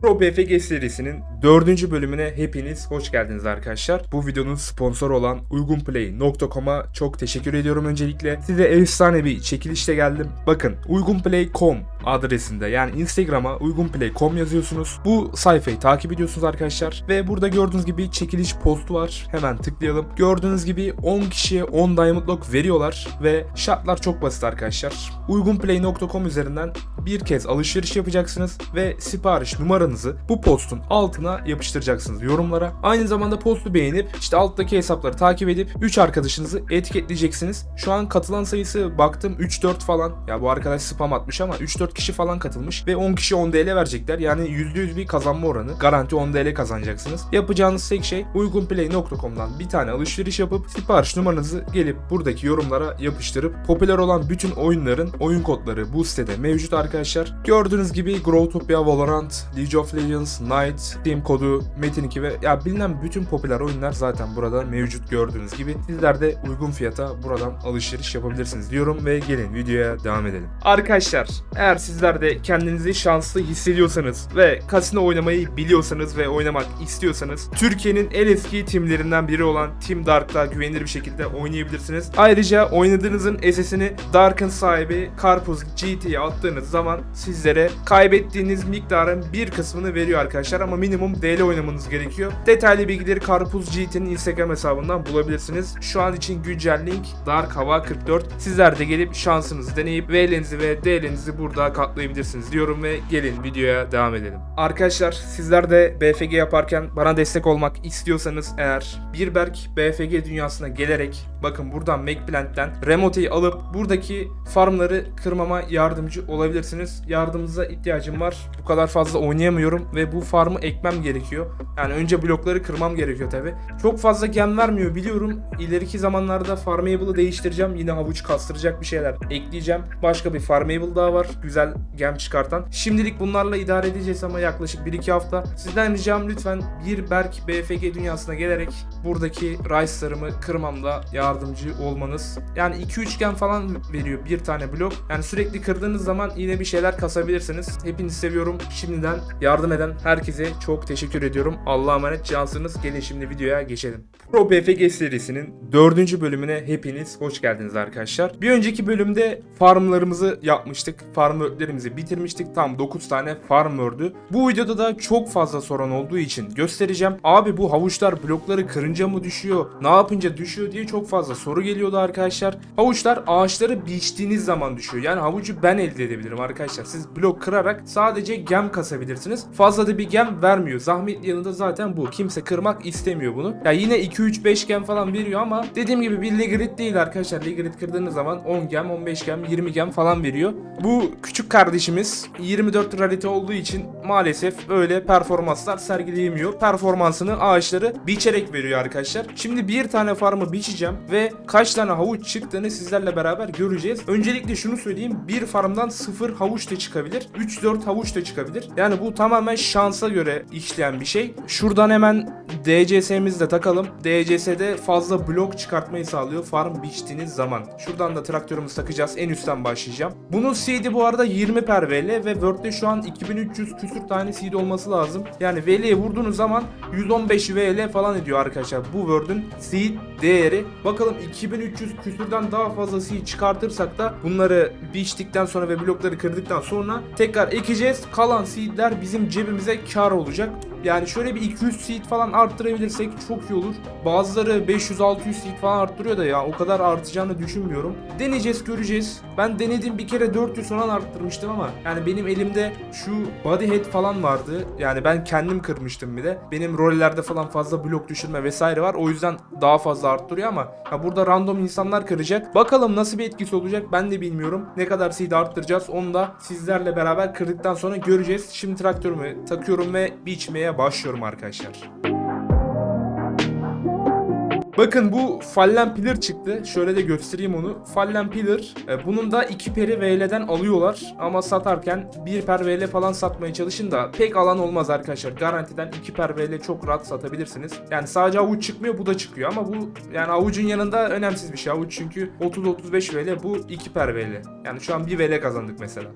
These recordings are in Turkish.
Pro BFG serisinin dördüncü bölümüne hepiniz hoş geldiniz arkadaşlar. Bu videonun sponsoru olan uygunplay.com'a çok teşekkür ediyorum öncelikle. Size efsane bir çekilişle geldim. Bakın uygunplay.com adresinde yani Instagram'a uygunplay.com yazıyorsunuz. Bu sayfayı takip ediyorsunuz arkadaşlar. Ve burada gördüğünüz gibi çekiliş postu var. Hemen tıklayalım. Gördüğünüz gibi 10 kişiye 10 Diamond Lock veriyorlar ve şartlar çok basit arkadaşlar. Uygunplay.com üzerinden bir kez alışveriş yapacaksınız ve sipariş numaranızı bu postun altına yapıştıracaksınız yorumlara. Aynı zamanda postu beğenip işte alttaki hesapları takip edip 3 arkadaşınızı etiketleyeceksiniz. Şu an katılan sayısı baktım 3-4 falan. Ya bu arkadaş spam atmış ama 3-4 kişi falan katılmış ve 10 kişi 10 DL verecekler. Yani %100 bir kazanma oranı. Garanti 10 DL kazanacaksınız. Yapacağınız tek şey uygunplay.com'dan bir tane alışveriş yapıp sipariş numaranızı gelip buradaki yorumlara yapıştırıp popüler olan bütün oyunların oyun kodları bu sitede mevcut arkadaşlar. Gördüğünüz gibi Growtopia, Valorant, League of Legends, Knight, Steam kodu, Metin 2 ve ya bilinen bütün popüler oyunlar zaten burada mevcut gördüğünüz gibi. Sizler de uygun fiyata buradan alışveriş yapabilirsiniz diyorum ve gelin videoya devam edelim. Arkadaşlar eğer sizler de kendinizi şanslı hissediyorsanız ve kasino oynamayı biliyorsanız ve oynamak istiyorsanız Türkiye'nin en eski timlerinden biri olan Team Dark'ta güvenilir bir şekilde oynayabilirsiniz. Ayrıca oynadığınızın SS'ini Dark'ın sahibi Karpuz GT'ye attığınız zaman sizlere kaybettiğiniz miktarın bir kısmını veriyor arkadaşlar ama minimum DL oynamanız gerekiyor. Detaylı bilgileri Karpuz GT'nin Instagram hesabından bulabilirsiniz. Şu an için güncel link Dark Hava 44. Sizler de gelip şansınızı deneyip VL'nizi ve DL'nizi burada katlayabilirsiniz diyorum ve gelin videoya devam edelim. Arkadaşlar sizler de BFG yaparken bana destek olmak istiyorsanız eğer Birberk BFG dünyasına gelerek bakın buradan Macplant'ten remote'yi alıp buradaki farmları kırmama yardımcı olabilirsiniz. Yardımınıza ihtiyacım var. Bu kadar fazla oynayamıyorum ve bu farmı ekmem gerekiyor. Yani önce blokları kırmam gerekiyor tabi. Çok fazla gem vermiyor biliyorum. İleriki zamanlarda Farmable'ı değiştireceğim. Yine havuç kastıracak bir şeyler ekleyeceğim. Başka bir Farmable daha var. Güzel gem çıkartan. Şimdilik bunlarla idare edeceğiz ama yaklaşık 1-2 hafta. Sizden ricam lütfen bir Berk BFG dünyasına gelerek buradaki Rice'larımı kırmamda yardımcı olmanız. Yani 2-3 gem falan veriyor bir tane blok. Yani sürekli kırdığınız zaman yine bir şeyler kasabilirsiniz. Hepinizi seviyorum. Şimdiden yardım eden herkese çok teşekkür ediyorum. Allah'a emanet cansınız. Gelin şimdi videoya geçelim. Pro BFG serisinin dördüncü bölümüne hepiniz hoş geldiniz arkadaşlar. Bir önceki bölümde farmlarımızı yapmıştık. Farm öğütlerimizi bitirmiştik. Tam 9 tane farm ördü. Bu videoda da çok fazla soran olduğu için göstereceğim. Abi bu havuçlar blokları kırınca mı düşüyor? Ne yapınca düşüyor diye çok fazla soru geliyordu arkadaşlar. Havuçlar ağaçları biçtiğiniz zaman düşüyor. Yani havucu ben elde edebilirim arkadaşlar. Siz blok kırarak sadece gem kasabilirsiniz. Fazla da bir gem vermiyor. Zahmetli yanında zaten bu. Kimse kırmak istemiyor bunu. Ya yine 2-3-5 gem falan veriyor ama dediğim gibi bir Ligrit değil arkadaşlar. Ligrit kırdığınız zaman 10 gem, 15 gem, 20 gem falan veriyor. Bu küçük kardeşimiz 24 rarite olduğu için maalesef öyle performanslar sergileyemiyor. Performansını ağaçları biçerek veriyor arkadaşlar. Şimdi bir tane farmı biçeceğim ve kaç tane havuç çıktığını sizlerle beraber göreceğiz. Öncelikle şunu söyleyeyim. Bir farmdan 0 havuç da çıkabilir. 3-4 havuç da çıkabilir. Yani bu tamamen şansa göre işleyen bir şey. Şuradan hemen DCS'mizi de takalım. DCS'de fazla blok çıkartmayı sağlıyor farm biçtiğiniz zaman. Şuradan da traktörümüzü takacağız. En üstten başlayacağım. Bunun seed'i bu arada 20 per VL ve Word'de şu an 2300 küsür tane seed olması lazım. Yani VL'ye vurduğunuz zaman 115 VL falan ediyor arkadaşlar. Bu Word'ün seed değeri. Bakalım 2300 küsürden daha fazla seed çıkartırsak da bunları biçtikten sonra ve blokları kırdıktan sonra tekrar ekeceğiz. Kalan seedler bizim cebimize kar olacak. Yani şöyle bir 200 seed falan arttırabilirsek çok iyi olur. Bazıları 500-600 seed falan arttırıyor da ya o kadar artacağını düşünmüyorum. Deneyeceğiz göreceğiz. Ben denedim bir kere 400 falan arttırmıştım ama yani benim elimde şu body head falan vardı. Yani ben kendim kırmıştım bir de. Benim rollerde falan fazla blok düşürme vesaire var. O yüzden daha fazla arttırıyor ama ya burada random insanlar kıracak. Bakalım nasıl bir etkisi olacak ben de bilmiyorum. Ne kadar seed arttıracağız onu da sizlerle beraber kırdıktan sonra göreceğiz. Şimdi traktörümü takıyorum ve biçmeye başlıyorum arkadaşlar. Bakın bu Fallen Pillar çıktı. Şöyle de göstereyim onu. Fallen Pillar. e, bunun da 2 peri VL'den alıyorlar. Ama satarken 1 per VL falan satmaya çalışın da pek alan olmaz arkadaşlar. Garantiden 2 per VL çok rahat satabilirsiniz. Yani sadece avuç çıkmıyor bu da çıkıyor ama bu yani avucun yanında önemsiz bir şey. Avuç çünkü 30-35 VL bu 2 per VL. Yani şu an 1 VL kazandık mesela.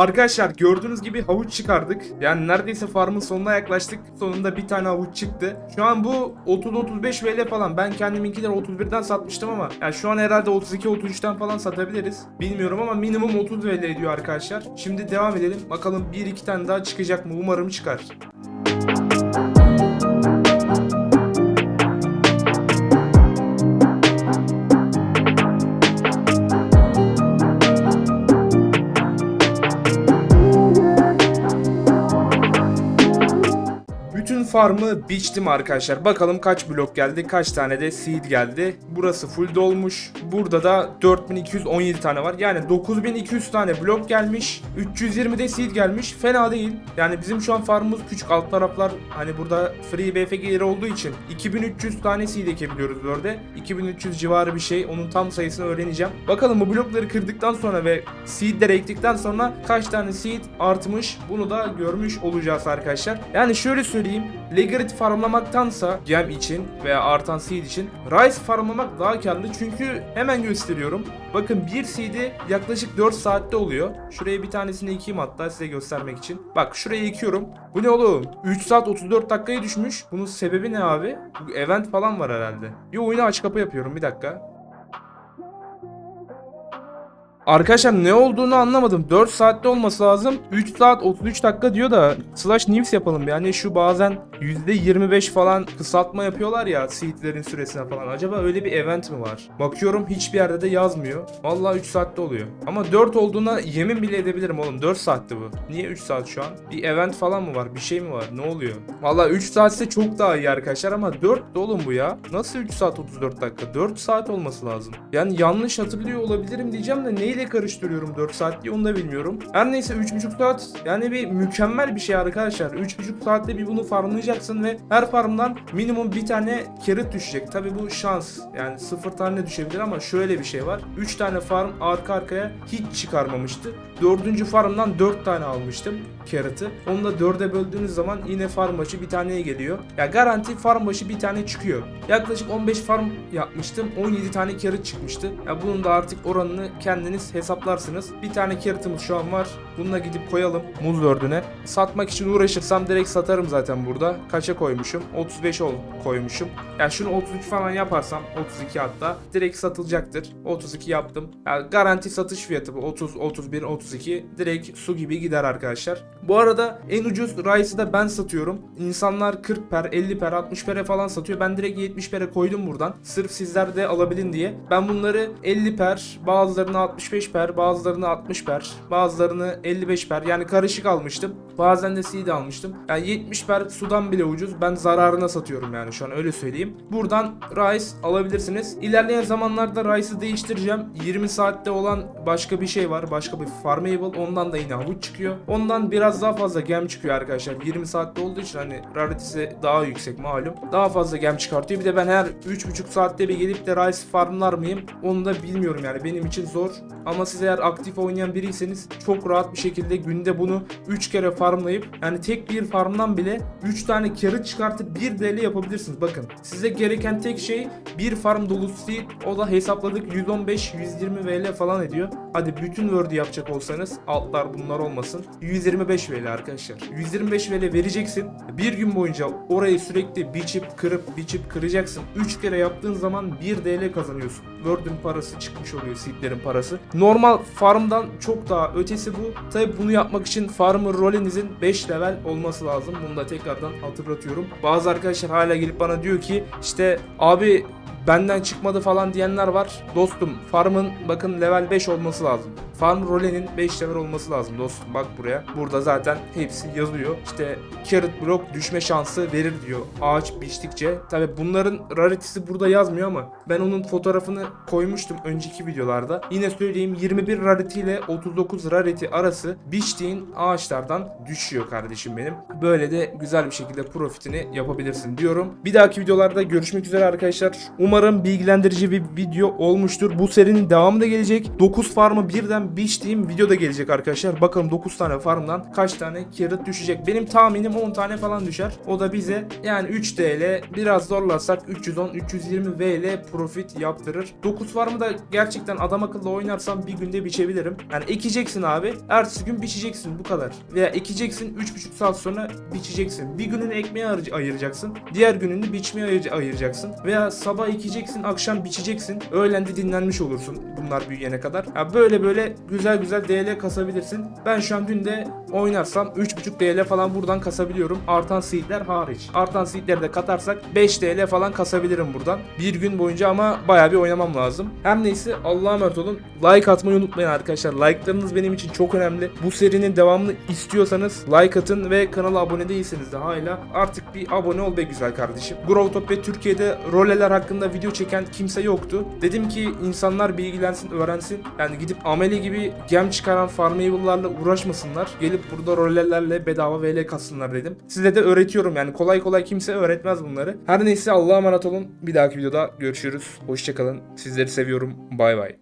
Arkadaşlar gördüğünüz gibi havuç çıkardık. Yani neredeyse farmın sonuna yaklaştık. Sonunda bir tane havuç çıktı. Şu an bu 30-35 VL falan. Ben kendiminkileri 31'den satmıştım ama yani şu an herhalde 32-33'ten falan satabiliriz. Bilmiyorum ama minimum 30 VL ediyor arkadaşlar. Şimdi devam edelim. Bakalım 1-2 tane daha çıkacak mı? Umarım çıkar. Farmı biçtim arkadaşlar. Bakalım kaç blok geldi, kaç tane de seed geldi. Burası full dolmuş. Burada da 4217 tane var. Yani 9200 tane blok gelmiş. 320 de seed gelmiş. Fena değil. Yani bizim şu an farmımız küçük. Alt taraflar hani burada free BFG yeri olduğu için 2300 tane seed ekebiliyoruz böyle. 2300 civarı bir şey. Onun tam sayısını öğreneceğim. Bakalım bu blokları kırdıktan sonra ve seedleri ektikten sonra kaç tane seed artmış bunu da görmüş olacağız arkadaşlar. Yani şöyle söyleyeyim. Legarit farmlamaktansa gem için veya artan seed için Rice farmlamak daha karlı çünkü hemen gösteriyorum. Bakın bir seed'i yaklaşık 4 saatte oluyor. Şuraya bir tanesini ekeyim hatta size göstermek için. Bak şuraya ekiyorum. Bu ne oğlum? 3 saat 34 dakikaya düşmüş. Bunun sebebi ne abi? Bu event falan var herhalde. Bir oyunu aç kapa yapıyorum bir dakika. Arkadaşlar ne olduğunu anlamadım. 4 saatte olması lazım. 3 saat 33 dakika diyor da slash news yapalım. Yani şu bazen %25 falan kısaltma yapıyorlar ya seedlerin süresine falan. Acaba öyle bir event mi var? Bakıyorum hiçbir yerde de yazmıyor. Vallahi 3 saatte oluyor. Ama 4 olduğuna yemin bile edebilirim oğlum. 4 saatti bu. Niye 3 saat şu an? Bir event falan mı var? Bir şey mi var? Ne oluyor? Vallahi 3 saatse çok daha iyi arkadaşlar ama 4 de oğlum bu ya. Nasıl 3 saat 34 dakika? 4 saat olması lazım. Yani yanlış hatırlıyor olabilirim diyeceğim de neyle karıştırıyorum 4 saat diye onu da bilmiyorum. Her neyse 3,5 saat yani bir mükemmel bir şey arkadaşlar. 3,5 saatte bir bunu farmlayacaksın ve her farmdan minimum bir tane carrot düşecek. Tabi bu şans. Yani 0 tane düşebilir ama şöyle bir şey var. 3 tane farm arka arkaya hiç çıkarmamıştı. 4. farmdan 4 tane almıştım carrot'ı. Onu da 4'e böldüğünüz zaman yine farm başı bir taneye geliyor. Ya garanti farm başı bir tane çıkıyor. Yaklaşık 15 farm yapmıştım. 17 tane carrot çıkmıştı. Ya bunun da artık oranını kendiniz hesaplarsınız. Bir tane carrot'ımız şu an var. Bununla gidip koyalım muz dördüne. Satmak için uğraşırsam direkt satarım zaten burada. Kaça koymuşum? 35 ol koymuşum. Ya şunu 33 falan yaparsam 32 hatta direkt satılacaktır. 32 yaptım. Ya garanti satış fiyatı bu 30 31 32 direkt su gibi gider arkadaşlar. Bu arada en ucuz Rice'ı da ben satıyorum. İnsanlar 40 per, 50 per, 60 pere falan satıyor. Ben direkt 70 pere koydum buradan. Sırf sizler de alabilin diye. Ben bunları 50 per, bazılarını 60 75 per, bazılarını 60 per, bazılarını 55 per. Yani karışık almıştım. Bazen de seed almıştım. Yani 70 per sudan bile ucuz. Ben zararına satıyorum yani şu an öyle söyleyeyim. Buradan Rice alabilirsiniz. İlerleyen zamanlarda Rice'ı değiştireceğim. 20 saatte olan başka bir şey var. Başka bir Farmable. Ondan da yine havuç çıkıyor. Ondan biraz daha fazla gem çıkıyor arkadaşlar. 20 saatte olduğu için hani rarity'si daha yüksek malum. Daha fazla gem çıkartıyor. Bir de ben her 3,5 saatte bir gelip de Rice farmlar mıyım? Onu da bilmiyorum yani. Benim için zor. Ama siz eğer aktif oynayan biriyseniz çok rahat bir şekilde günde bunu 3 kere farmlayıp yani tek bir farmdan bile 3 tane carrot çıkartıp 1 DL yapabilirsiniz. Bakın size gereken tek şey bir farm dolusu seed. O da hesapladık 115-120 VL falan ediyor. Hadi bütün word'ü yapacak olsanız altlar bunlar olmasın. 125 VL arkadaşlar. 125 VL vereceksin. Bir gün boyunca orayı sürekli biçip kırıp biçip kıracaksın. 3 kere yaptığın zaman 1 DL kazanıyorsun. Word'ün parası çıkmış oluyor seedlerin parası. Normal farmdan çok daha ötesi bu. Tabi bunu yapmak için farmer rolenizin 5 level olması lazım. Bunu da tekrardan hatırlatıyorum. Bazı arkadaşlar hala gelip bana diyor ki işte abi benden çıkmadı falan diyenler var. Dostum farmın bakın level 5 olması lazım. Farm rolenin 5 level olması lazım dostum. Bak buraya. Burada zaten hepsi yazıyor. İşte carrot block düşme şansı verir diyor. Ağaç biçtikçe. Tabi bunların rarity'si burada yazmıyor ama ben onun fotoğrafını koymuştum önceki videolarda. Yine söyleyeyim 21 rarity ile 39 rarity arası biçtiğin ağaçlardan düşüyor kardeşim benim. Böyle de güzel bir şekilde profitini yapabilirsin diyorum. Bir dahaki videolarda görüşmek üzere arkadaşlar. Umarım bilgilendirici bir video olmuştur. Bu serinin devamı da gelecek. 9 farmı birden biçtiğim video da gelecek arkadaşlar. Bakalım 9 tane farmdan kaç tane carrot düşecek. Benim tahminim 10 tane falan düşer. O da bize yani 3 TL biraz zorlarsak 310-320 VL profit yaptırır. 9 farmı da gerçekten adam akıllı oynarsam bir günde biçebilirim. Yani ekeceksin abi. Ertesi gün biçeceksin bu kadar. Veya ekeceksin 3,5 saat sonra biçeceksin. Bir gününü ekmeğe ayır- ayıracaksın. Diğer gününü biçmeye ayır- ayıracaksın. Veya sabah ekeceksin, akşam biçeceksin. Öğlen de dinlenmiş olursun bunlar büyüyene kadar. Ya böyle böyle güzel güzel DL kasabilirsin. Ben şu an günde oynarsam 3,5 DL falan buradan kasabiliyorum. Artan seedler hariç. Artan seedleri de katarsak 5 DL falan kasabilirim buradan. Bir gün boyunca ama bayağı bir oynamam lazım. Her neyse Allah'a emanet olun. Like atmayı unutmayın arkadaşlar. Like'larınız benim için çok önemli. Bu serinin devamını istiyorsanız like atın ve kanala abone değilseniz de hala artık bir abone ol be güzel kardeşim. Growtopia Türkiye'de roleler hakkında video çeken kimse yoktu. Dedim ki insanlar bilgilensin, öğrensin. Yani gidip ameli gibi gem çıkaran farmable'larla uğraşmasınlar. Gelip burada rolelerle bedava VL katsınlar dedim. Size de öğretiyorum yani kolay kolay kimse öğretmez bunları. Her neyse Allah'a emanet olun. Bir dahaki videoda görüşürüz. Hoşçakalın. Sizleri seviyorum. Bay bay.